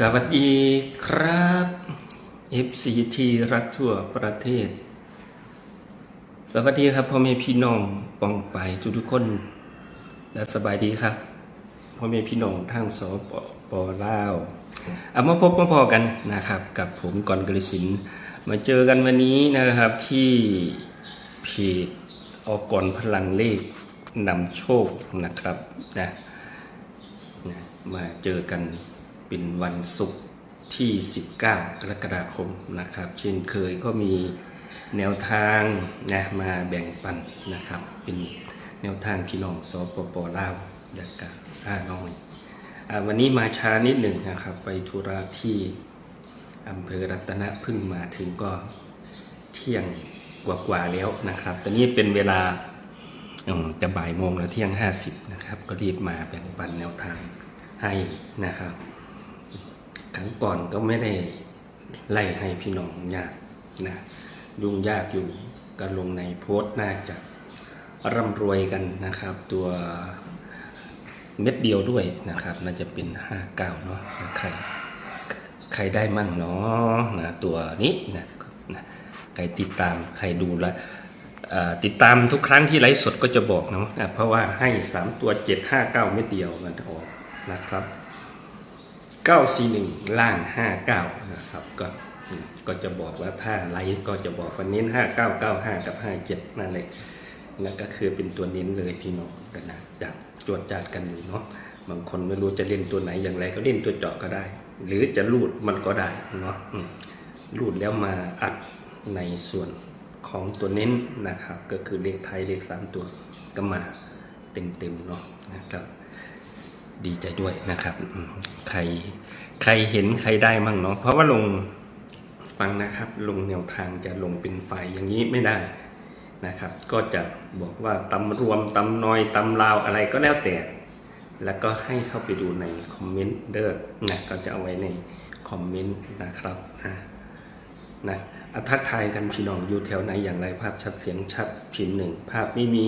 สวัสดีครับ FCT รักทั่วประเทศ สวัสดีครับพ่อแม่พี่น้องปองไปทุกทุกคน และสบายดีครับพ่อแม่พี่น้องทางสปปลาวเอามาพบมาพอกันนะครับ กับผมกรกฤษินมาเจอกันวันนี้นะครับที่เพจออกก่อนพลังเลขนำโชคนะครับนะมาเจอกัน เป็นวันศุกร์ที่ 19 กรกฎาคมนะครับ เช่นเคยก็มีแนวทางนะมาแบ่งปันนะครับ เป็นแนวทางพี่น้องสปปลาวและกับห้าน้อยอวันนี้มาช้านิดหนึ่งนะครับ ไปธุระที่อำเภอรัตนพึ่งมาถึงก็เที่ยงกว่าๆแล้วนะครับ ตอนนี้เป็นเวลาจะบ่ายโมงแล้วเที่ยงห้าสิบนะครับ ก็รีบมาแบ่งปันแนวทางให้นะครับ ครั้งก่อนก็ไม่ได้ไล่ให้พี่น้องยากนะยุ่งยากอยู่ก็ลงในโพสต์น่าจะร่ำรวยกันนะครับ ตัวเม็ดเดียวด้วยนะครับ น่าจะเป็นห้าเก้าเนาะใครใครได้มั่งเนาะนะตัวนี้นะใครติดตามใครดูแลวเอ่อติดตามทุกครั้งที่ไลฟ์สดก็จะบอกเนาะอะเพราะว่าให้ 3 ตัว 7 5 9 เม็ดเดียวมันออกนะครับ 941 ล่าง 59 นะครับ ก็ก็จะบอกว่าถ้าไลฟ์ก็จะบอกว่าเน้น 5995 กับ 57 นั่นเลยนั่นก็คือเป็นตัวเน้นเลยพี่น้องกันนะจับจวดจัดกันอยู่เนาะบางคนไม่รู้จะเล่นตัวไหนอย่างไรก็เล่นตัวเจาะก็ได้ หรือจะลูดมันก็ได้เนาะอืมลูดแล้วมาอัดในส่วนของตัวเน้นนะครับ ก็คือเลขไทยเลขสามตัวก็มาเต็มๆเนาะนะครับ ดีใจด้วยนะครับ ใครใครเห็นใครได้มั่งเนาะ เพราะว่าลงฟังนะครับ ลงแนวทางจะลงเป็นไฟอย่างนี้ไม่ได้นะครับ ก็จะบอกว่าตำรวมตำน้อยตำลาวอะไรก็แล้วแต่ แล้วก็ให้เข้าไปดูในคอมเมนต์เด้อนะก็จะเอาไว้ในคอมเมนต์นะครับนะอะทักทายกันพี่น้องอยู่แถวไหนอย่างไรภาพชัดเสียงชัดพิมพ์หนึ่งภาพไม่มี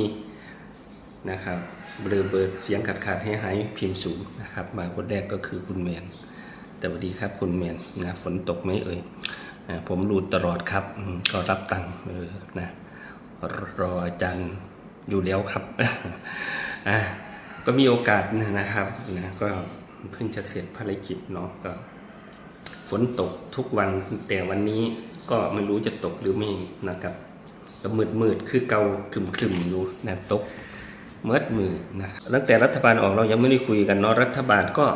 นะครับเบลเบอร์เสียงขาดขาดให้หายพิมพ์ศูนย์นะครับ มาคนแรกก็คือคุณแมนแต่วัสดีครับคุณแมนนะฝนตกไหมเอ่ยผมรูดตลอดครับ ก็รับตังค์เออนะรออาจารย์อยู่แล้วครับอะก็มีโอกาสนะครับนะก็เพิ่งจะเสร็จภารกิจเนาะก็ฝนตกทุกวันแต่วันนี้ก็ไม่รู้จะตกหรือไม่นะครับก็มืดมืดคือเกาครึมครึมๆอยู่นะตก เมื่อมือนะครับตั้งแต่รัฐบาลออกเรายังไม่ได้คุยกันเนาะรัฐบาลก็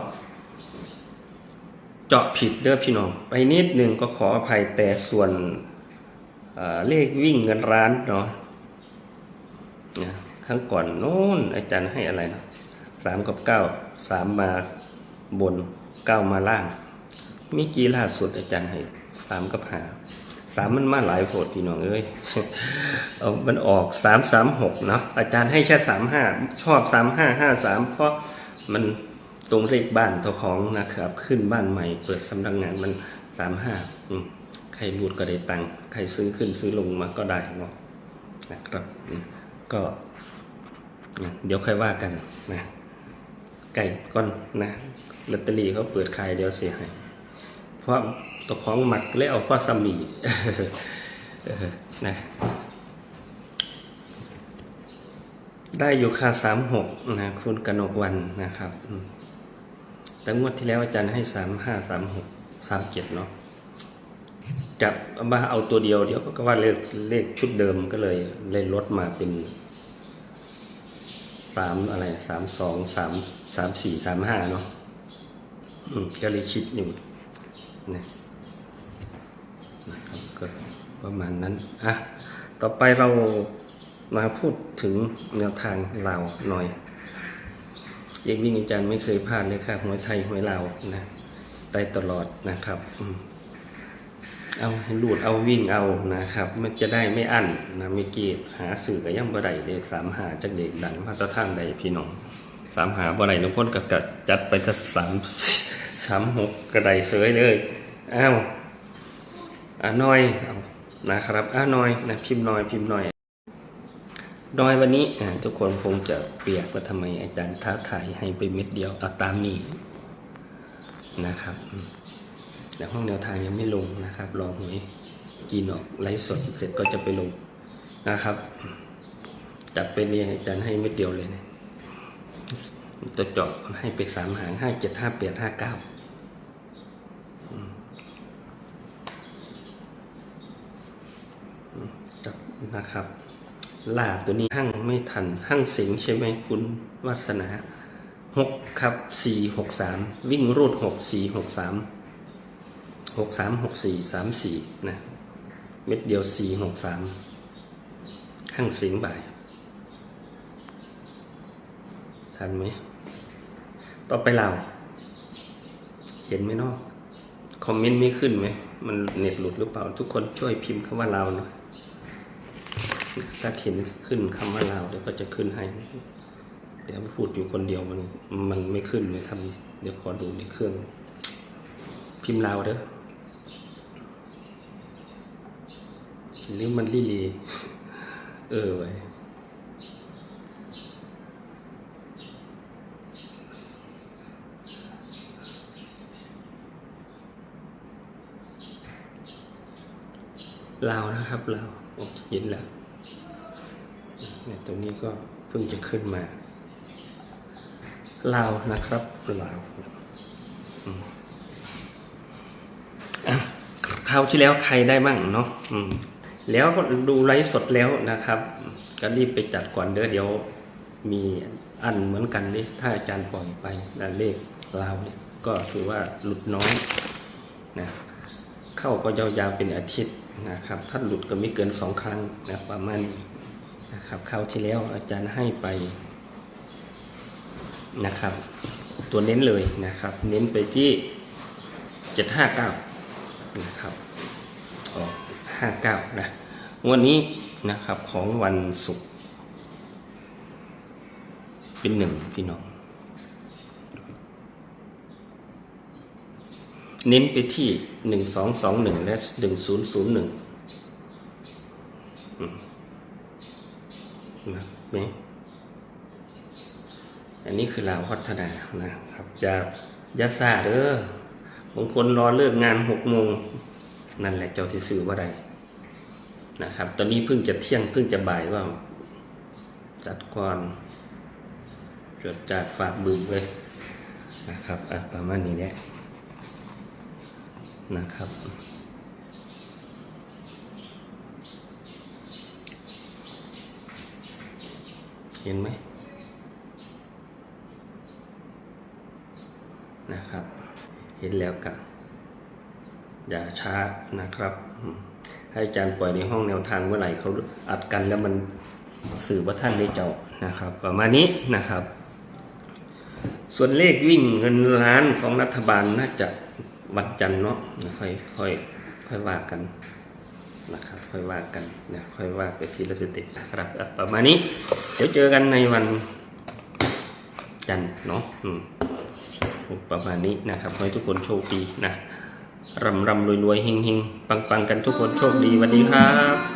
เจาะผิดเด้อพี่น้อง ไปนิดหนึ่งก็ขออภัยแต่ส่วนเเลขวิ่งเงินร้านเนาะนะครั้งก่อนโน้นอาจารย์ให้อะไรนะสามกับเก้าสามมาบนเก้ามาล่างมื่อกี้ล่าสุดอาจารย์ให้สามกับหา สามมันมาหลายโพดพี่น้องเอ้ยเอามันออกสามสามหกเนาะอาจารย์ให้แค่สามห้าชอบสามห้าห้าสามเพราะมันตรงเลขบ้านเจ้าของนะครับ ขึ้นบ้านใหม่เปิดสำนักงานมันสามห้าใครรูดก็ได้ตังค์ใครซื้อขึ้นซื้อลงมาก็ได้เนาะนะครับอืมก็เดี๋ยวค่อยว่ากันนะไก่ก้อนนะลอตเตอรี่เขาเปิดขายเดี๋ยวเสียหาย เพราะตัวของหมักและเอาข้อสมีนะได้อยู่ค่าสามหกนะคุณกนกวันนะครับ แต่งวดที่แล้วอาจารย์ให้สามห้าสามหกสามเจ็ดเนาะจับมาเอาตัวเดียวเดี๋ยวก็ว่าเลขเลขชุดเดิมก็เลยเลยลดมาเป็นสามอะไรสามสองสามสามสี่สามห้าเนาะก็เลยคิดอยู่ นะนะครับก็ประมาณนั้นอะต่อไปเรามาพูดถึงแนวทางลาวหน่อยเอกวิ่งอาจารย์ไม่เคยพลาดเลยครับหวยไทยหวยลาวนะได้ตลอดนะครับเอาให้ลูดเอาวิ่งเอานะครับ มันจะได้ไม่อั้นนะไม่เกียหาสื่อกับย่ำบ่ได้เด็กสามหาจากเด็กดังพระเจ้าท่านใดพี่น้องสามหาบ่ได้นุพ้นกับจัดไปก็สาม สามหกกระไดเสยเลยอ้าวอ่าน้อยเอานะครับอ้าน้อยนะพิมพ์น้อยพิมพ์น้อยน้อยวันนี้อ่าทุกคนคงจะเปียกว่าทำไมอาจารย์ท้าทายให้ไปเม็ดเดียวเอาตามนี้นะครับแต่ห้องแนวทางยังไม่ลงนะครับรอหวยกินออกไลฟ์สดเสร็จก็จะไปลงนะครับจัดไปเนี่ยอาจารย์ให้เม็ดเดียวเลยนะตัวจาะให้ไปสามหางห้าเจ็ดห้าแปดห้าเก้าจับ นะครับลาตัวนี้หั่งไม่ทันหั่งสิงใช่ไหมคุณวัสนาหกครับสี่หกสามวิ่งรูดหกสี่หกสามหกสามหกสี่สามสี่นะเม็ดเดียวสี่หกสามหั่งสิงบ่าย ทันไหมต่อไปเราเห็นไหมนาะคอมเมนต์ไม่ขึ้นไหม มันเน็ตหลุดหรือเปล่า ทุกคนช่วยพิมพ์คำว่าเราหน่อย ถ้าเขียนขึ้นคำว่าเราเดี๋ยวก็จะขึ้นให้เดี๋ยวพูดอยู่คนเดียวมันมันไม่ขึ้นเลยทำเดี๋ยวขอดูในเครื่อง พิมพ์ลาวเด้อหรือมันลี่ลี เออไว้ลาวนะครับลาวโอ้เห็นแล้ว เนี่ยตรงนี้ก็เพิ่งจะขึ้นมาลาวนะครับลาวอืมอะคราวที่แล้วใครได้บ้างเนาะแล้วก็ดูไลฟ์สดแล้วนะครับ ก็รีบไปจัดก่อนเด้อเดี๋ยวมีอันเหมือนกันนี่ถ้าอาจารย์ปล่อยไปแล้วเลขลาวเนี่ยก็ถือว่าหลุดน้อยนะเข้าก็ยาวๆเป็นอาทิตย์นะครับ ถ้าหลุดก็ไม่เกินสองครั้งนะประมาณนี้ นะครับคราวที่แล้วอาจารย์ให้ไปนะครับ ตัวเน้นเลยนะครับ เน้นไปที่ 759 นะครับออก59 นะวันนี้นะครับของวันศุกร์เป็นหนึ่งพี่น้อง เน้นไปที่ 1221 และ 1001 ไหมอันนี้คือเราพัฒนานะครับจะยัดซาเด้อบางคนรอเลิกงานหกโมงนั่นแหละเจ้าสื่อว่าไดนะครับ ตอนนี้เพิ่งจะเที่ยงเพิ่งจะบ่ายว่า จัดก่อนจดจัดฝากบึงเลยนะครับประมาณนี้แหละนะครับ เห็นไหมนะครับ เห็นแล้วกับอย่าช้านะครับ ให้อาจารย์ปล่อยในห้องแนวทางเมื่อไหร่เขาอัดกันแล้วมันสื่อว่าท่านได้เจาะนะครับ ประมาณนี้นะครับ ส่วนเลขวิ่งเงินล้านของรัฐบาลน่าจะวันจันทร์เนาะค่อยค่อยค่อยว่ากัน นะครับค่อยว่ากันนะค่อยว่าไปทีละสเต็ปนะครับประมาณนี้ เดี๋ยวเจอกันในวันจันทร์เนาะอืมประมาณนี้นะครับขอให้ทุกคนโชคดีนะรำรำรวยรวยเฮงเฮงปังปังกันทุกคนโชคดีสวัสดีครับ